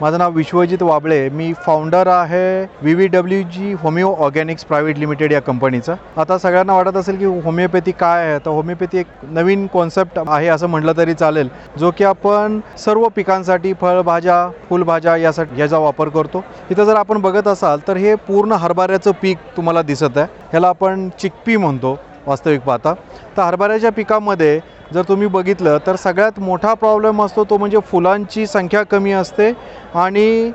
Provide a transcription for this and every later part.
माझं नाव विश्वजित वाबळे. मी फाउंडर आहे V V W G homeo organics private limited या कंपनीचं आता सगळ्यांना वाटत असेल की होमिओपॅथी काय आहे? तर होमिओपॅथी एक नवीन कॉन्सेप्ट आहे असं म्हटलं तरी चालेल. जो की आपण सर्व पिकांसाठी फळभाज्या फुलभाज्या यासाठी याचा वापर करतो. इथं जर आपण बघत असाल तर हे पूर्ण हरभऱ्याचं पीक तुम्हाला दिसत आहे. ह्याला आपण चिकपी म्हणतो. वास्तविक पाहता. तर हरभऱ्याच्या पिकामध्ये जर तुम्ही बघितलं तर सगळ्यात मोठा प्रॉब्लेम असतो तो म्हणजे फुलांची संख्या कमी असते आणि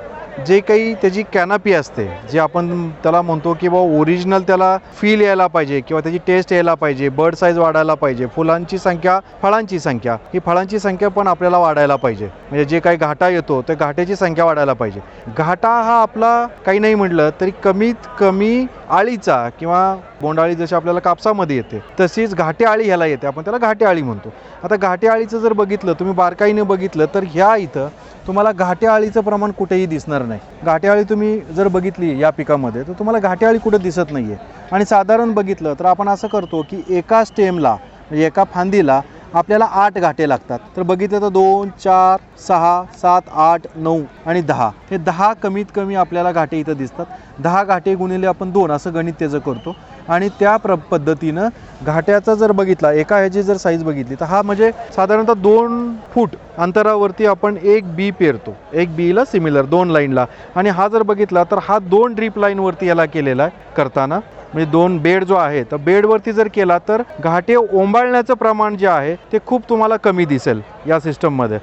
जे काही त्याची कॅनपी असते जे आपण त्याला म्हणतो की बा ओरिजिनल त्याला फील यायला पाहिजे किंवा त्याची टेस्ट यायला पाहिजे बर्ड साईज वाढायला पाहिजे फुलांची संख्या फळांची संख्या ही फळांची संख्या पण आपल्याला वाढायला पाहिजे. म्हणजे जे काही घाटा येतो त्या घाट्याची संख्या वाढायला पाहिजे. घाटा हा आपला काही नाही म्हटलं तरी कमीत कमी आळीचा किंवा बोंडाळी जशी आपल्याला कापसामध्ये येते तशीच घाटे आळी ह्याला येते. आपण त्याला घाटे आळी म्हणतो. आता घाटे आळीचं जर बघितलं तुम्ही बारकाईने बघितलं तर ह्या इथं तुम्हाला घाटे आळीचं प्रमाण कुठेही दिसणार नाही. घाटे आळी तुम्ही जर बघितली या पिकामध्ये तर तुम्हाला घाटे आळी कुठं दिसत नाही आहे आणि साधारण बघितलं तर आपण असं करतो की एका स्टेमला म्हणजे एका फांदीला आपल्याला आठ घाटे लागतात. तर बघितलं तर दोन चार सहा सात आठ नऊ आणि दहा. हे दहा कमीत कमी आपल्याला घाटे इथं दिसतात. दहा घाटे गुणिले आपण दोन असं गणित त्याचं करतो. आणि त्या प्र पद्धतीनं घाट्याचा जर बघितला एका ह्याची जर साईज बघितली तर हा म्हणजे साधारणतः दोन फूट अंतरावरती आपण एक बी पेरतो. एक बीला सिमिलर दोन लाईनला आणि हा जर बघितला तर हा दोन ड्रीप लाईनवरती याला केलेला आहे करताना. म्हणजे दोन बेड जो आहे तर बेडवरती जर केला तर घाटे ओंबाळण्याचं प्रमाण जे आहे ते खूप तुम्हाला कमी दिसेल या सिस्टममध्ये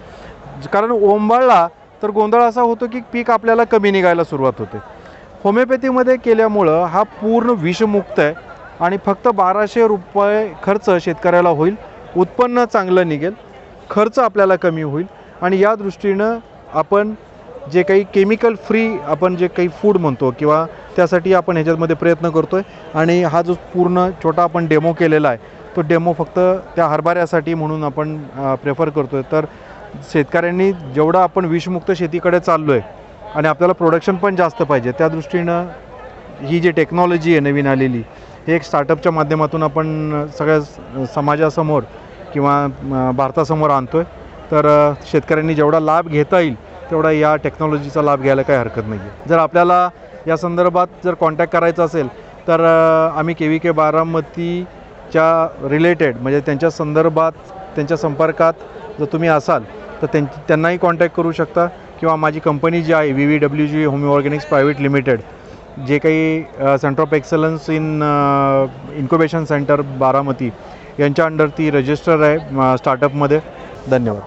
कारण ओंबाळला तर गोंधळ असा होतो की पीक आपल्याला कमी निघायला सुरुवात होते. होमिओपॅथीमध्ये केल्यामुळं हा पूर्ण विषमुक्त आहे आणि फक्त बाराशे रुपये खर्च शेतकऱ्याला होईल. उत्पन्न चांगलं निघेल खर्च आपल्याला कमी होईल आणि या दृष्टीनं आपण जे काही केमिकल फ्री आपण जे काही फूड म्हणतो किंवा त्यासाठी आपण ह्याच्यामध्ये प्रयत्न करतो आहे आणि हा जो पूर्ण छोटा आपण डेमो केलेला आहे तो डेमो फक्त त्या हरभऱ्यासाठी म्हणून आपण प्रेफर करतो आहे तर शेतकऱ्यांनी जेवढं आपण विषमुक्त शेतीकडे चाललो आहे आणि आपल्याला प्रोडक्शन पण जास्त पाहिजे. त्या दृष्टीनं ही जी टेक्नॉलॉजी आहे नवीन आलेली हे एक स्टार्टअपच्या माध्यमातून आपण सगळ्या समाजासमोर किंवा भारतासमोर आणतो आहे तर शेतकऱ्यांनी जेवढा लाभ घेता येईल तेवढा या टेक्नॉलॉजीचा लाभ घ्यायला काही हरकत नाही आहे जर आपल्याला या संदर्भात जर कॉन्टॅक्ट करायचा असेल तर आम्ही के व्ही के बारामतीच्या रिलेटेड म्हणजे त्यांच्या संदर्भात त्यांच्या संपर्कात जर तुम्ही असाल तर त्यां त्यांनाही कॉन्टॅक्ट करू शकता. किंवा माझी कंपनी जी आहे V V W G homeo organics private limited जे काही centre of excellence in incubation centre Baramati यांच्या अंडर ती रजिस्टर आहे स्टार्टअपमध्ये धन्यवाद.